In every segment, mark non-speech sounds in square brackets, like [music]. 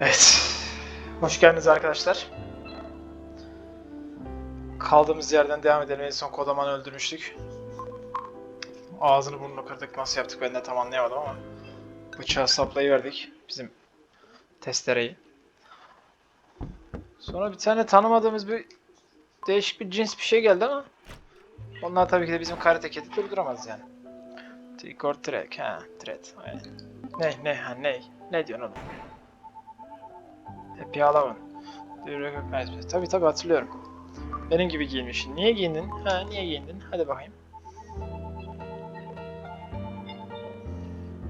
Evet. Hoş geldiniz arkadaşlar. Kaldığımız yerden devam edelim. En son Kodaman'ı öldürmüştük. Ağzını burnunu kırdık. Nasıl yaptık ben de tam anlayamadım ama. Bıçağı saplayıverdik. Bizim testereyi. Sonra bir tane tanımadığımız bir değişik bir cins bir şey geldi ama onlar tabii ki de bizim karate kedi durduramaz yani. Trick or track, ha, threat. Ne, ne, ha, ne? Ne diyorsun oğlum? Happy Halloween. Do you? Tabii tabii hatırlıyorum. Benim gibi giyinmişsin. Niye giyindin? Ha, niye giyindin? Hadi bakayım.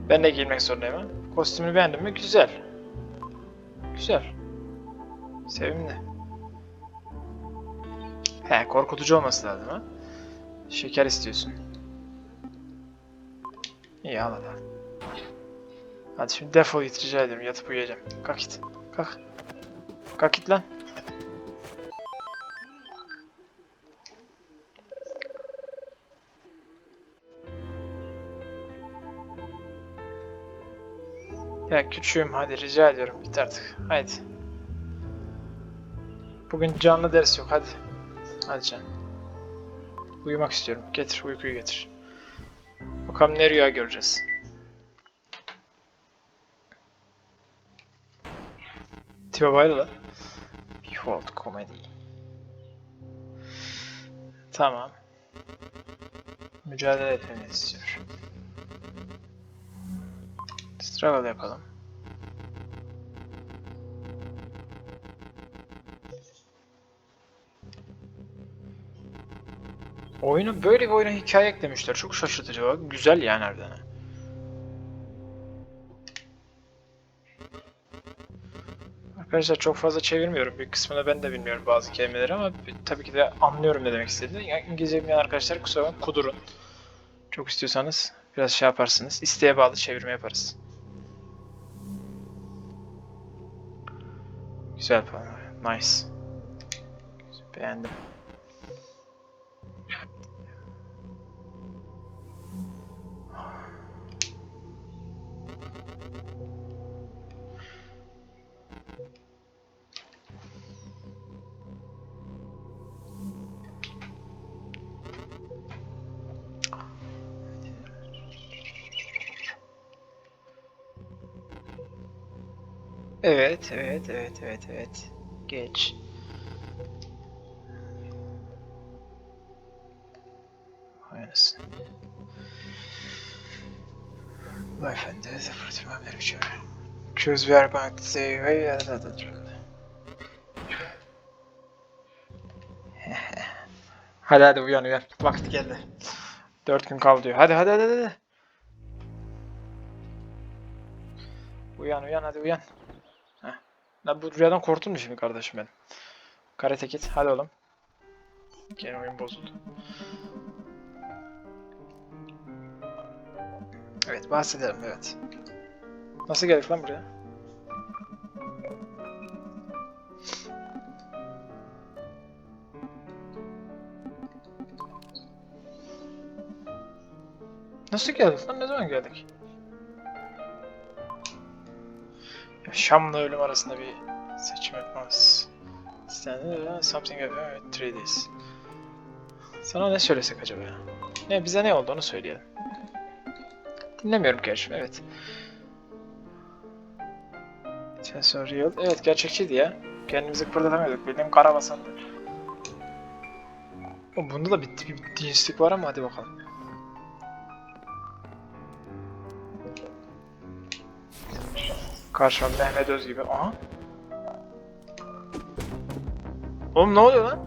Ben de giyinmek zorundayım ha. Kostümünü beğendin mi? Güzel. Güzel. Sevimli. He, korkutucu olması lazım ha. Şeker istiyorsun. İyi al hadi. Hadi şimdi defol git rica ederim. Yatıp uyuyacağım. Kalk git. Kalk. Kalk git lan. Ya küçüğüm hadi rica ediyorum git artık. Haydi. Bugün canlı ders yok hadi. Hadi canım. Uyumak istiyorum. Getir uykuyu getir. Bakalım ne rüya göreceğiz. Tipe bayıldı Behold comedy. Tamam. Mücadele etmeni istiyor. Struggle yapalım. Oyunu böyle bir oyuna hikaye eklemişler. Çok şaşırtıcı. Güzel yani harbiden. Arkadaşlar çok fazla çevirmiyorum. Bir kısmını ben de bilmiyorum bazı kelimeleri ama tabii ki de anlıyorum ne demek istediğini. Yani İngilizce bilmeyen arkadaşlar kusura bakmayın kudurun. Çok istiyorsanız biraz şey yaparsınız. İsteğe bağlı çevirme yaparız. Güzel falan. Nice. Beğendim. Evet, evet, evet, evet, evet. Geç. Aynısı. Beyefendi, fırtınam ne biçim? Choose where back say, hey, ya da da Hadi hadi uyan uyan. Vakti geldi. Dört gün kaldı diyor. Hadi hadi hadi hadi. Uyan uyan hadi uyan. Lan bu rüyadan korktun mu şimdi kardeşim ben? Karate Kid hadi oğlum. Gene oyun bozuldu. Evet bahsedelim evet. Nasıl geldik lan buraya? Nasıl geldik lan? Ne zaman geldik? Yaşamla ölüm arasında bir seçim yapmamız. İstendi something evet, three days. Sana ne söylesek acaba? Ne bize ne oldu onu söyleyelim. Dinlemiyorum gerçi evet. Sensor real. Evet gerçekçiydi ya. Kendimizi kıpırdatamıyorduk. Bildiğim kara basandı. Bunda da bitti bir cinslik var ama hadi bakalım. Karşıma Mehmet Öz gibi. Aha. Oğlum ne oluyor lan?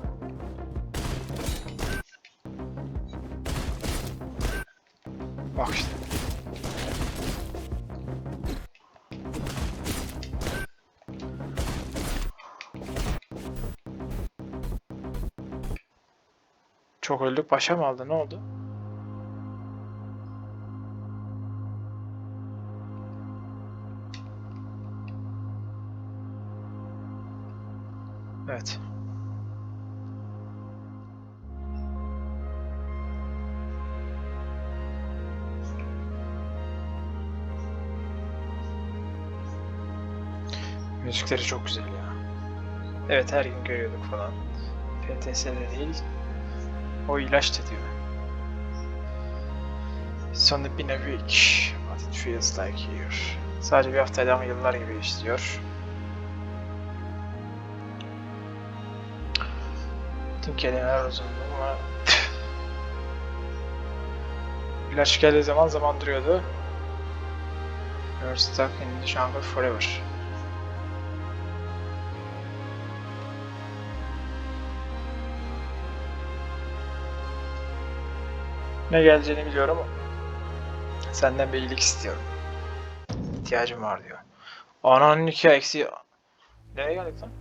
Bak işte. Çok öldük başa mı aldı ne oldu? Evet. Müzikleri çok güzel ya. Evet her gün görüyorduk falan. PTS'de değil. O ilaç da diyor. It's only been a week, but it feels like here. Sadece bir haftaydı ama yıllar gibi geçti Tüm kelimeler uzun ama [laughs] İlaç geldiği zaman zaman duruyordu. You're stuck in the jungle forever. Ne geleceğini biliyorum. Senden bir iyilik istiyorum. İhtiyacım var diyor. Ananın iki eksi... Nereye geldik lan?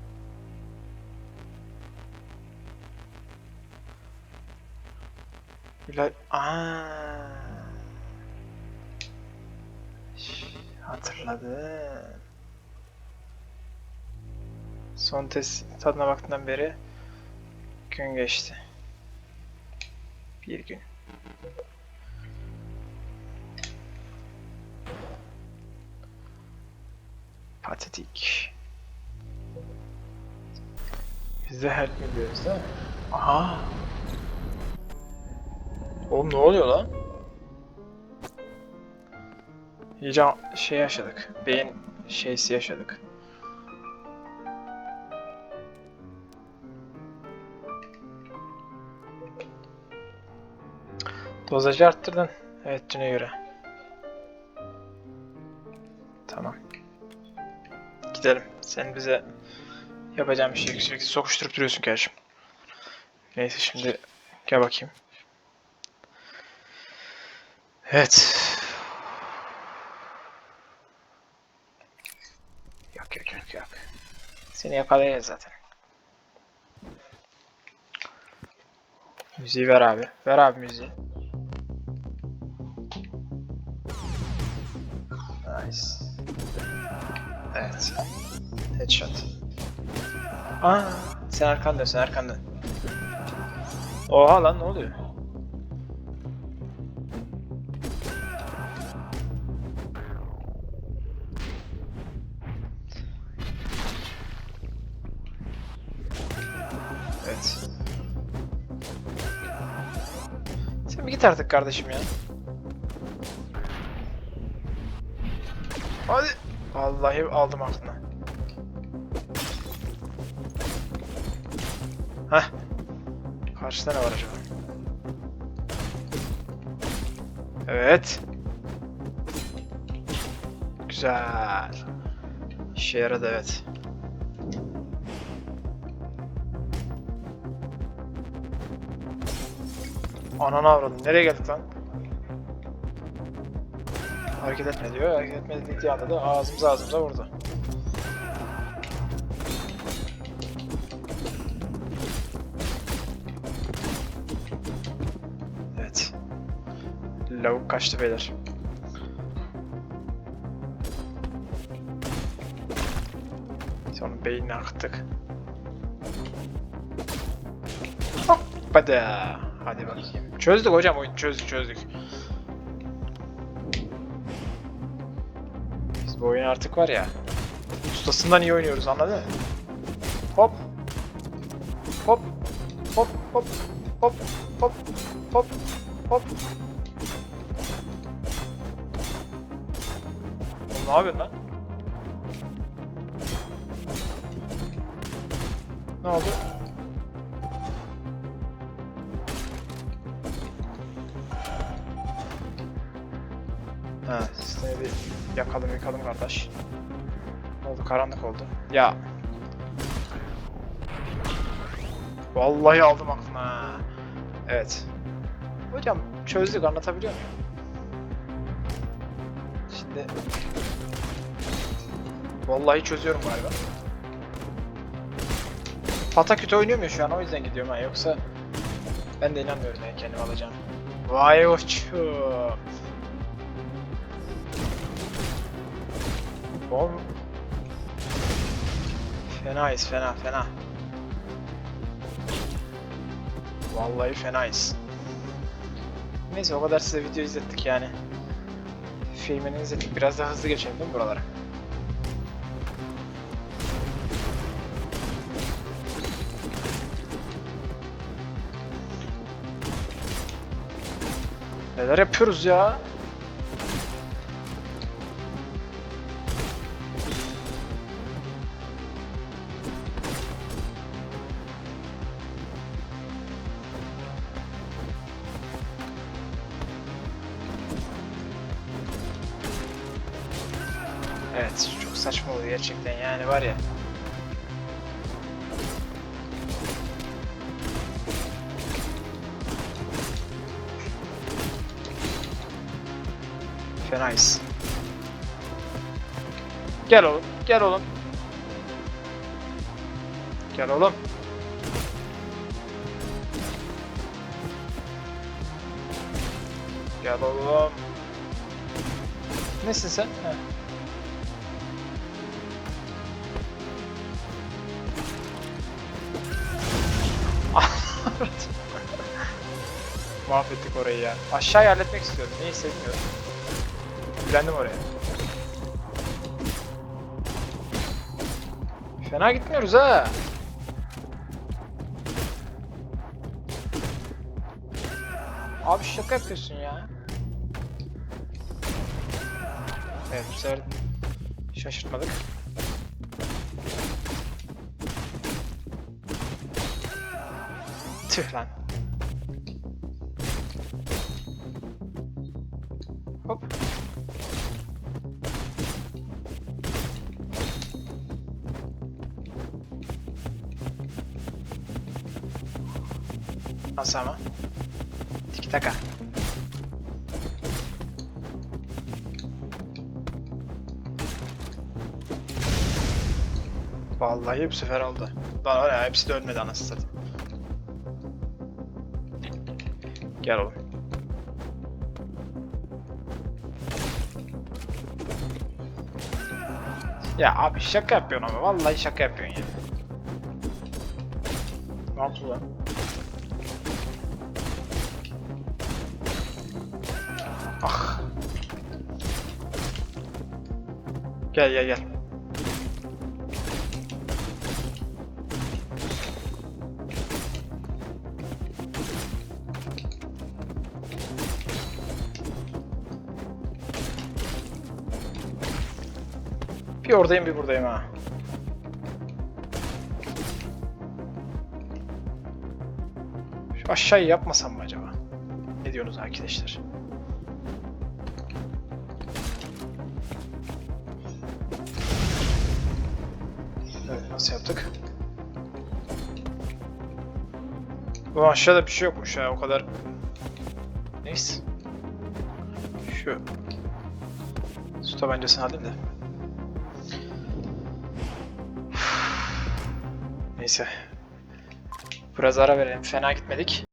İlaç... Aaa. Hatırladım. Son test tadına baktığından beri gün geçti. Bir gün. Patetik. Biz de help mi diyoruz değil mi? Aha. Oğlum ne oluyor lan? İyice şey yaşadık. Beyin şeysi yaşadık. Dozajı arttırdın. Evet düne göre. Tamam. Gidelim. Sen bize yapacağım bir şey sürekli sokuşturup duruyorsun kardeşim. Neyse şimdi gel bakayım. Evet. Yok yok yok yok. Seni yakalayacağız zaten. Müziği ver abi. Ver abi müziği. Nice. Evet. Headshot. Aa, sen arkan dön, sen arkan dön. Oha lan ne oluyor? Evet. Sen bir git artık kardeşim ya. Hadi. Vallahi aldım aklına. Heh. Karşıda ne var acaba? Evet. Güzel. İşe yaradı evet. Ananı avradım. Nereye geldik lan? Hareket etme diyor. Hareket etme dediği anda da ağzımıza ağzımıza vurdu. Evet. Lavuk kaçtı beyler. Sonra beynini akıttık. Hoppada. Hadi bakayım. Çözdük hocam oyunu çözdük çözdük. Biz bu oyunu artık var ya. Ustasından iyi oynuyoruz anladın mı? Hop. Hop. Hop hop. Hop hop hop hop. Oğlum ne yapıyorsun lan? Ne oldu? Ha, seni bir yakalım yakalım kardeş. Oldu? Karanlık oldu. Ya. Vallahi aldım aklına. Evet. Hocam çözdük anlatabiliyor muyum? Şimdi Vallahi çözüyorum galiba. Pataküte oynuyorum ya şu an o yüzden gidiyorum ha yoksa ben de inanmıyorum ya kendim alacağım. Vay uçum. Bom. Fenayız fena fena. Vallahi fenayız. Neyse o kadar size video izlettik yani. Filmini izlettik. Biraz daha hızlı geçelim değil mi buralara? Neler yapıyoruz ya? Evet, çok saçma oldu gerçekten yani var ya. Fenayız. Gel oğlum, gel oğlum. Gel oğlum. Gel oğlum. Nesin sen? Heh. Mahvettik orayı ya. Aşağıya halletmek istiyorum. Neyi sevmiyorum. Gülendim oraya. Fena gitmiyoruz ha. Abi şaka yapıyorsun ya. Evet bu şaşırtmadık. Tüh lan. Hop. Nasıl ama? Tiki taka. Vallahi bu sefer oldu. Lan var ya hepsi de ölmedi anasını satayım. Gel. Ya abi şaka yapıyorsun ama vallahi şaka yapıyorsun ya. Ne yaptı lan? Ah. Gel gel gel. Bir oradayım bir buradayım ha. Şu aşağıyı yapmasam mı acaba? Ne diyorsunuz arkadaşlar? Evet, nasıl yaptık? Bu aşağıda bir şey yokmuş ya o kadar. Neyse. Şu su tabancasını alayım da. Neyse. Biraz ara verelim. Fena gitmedik.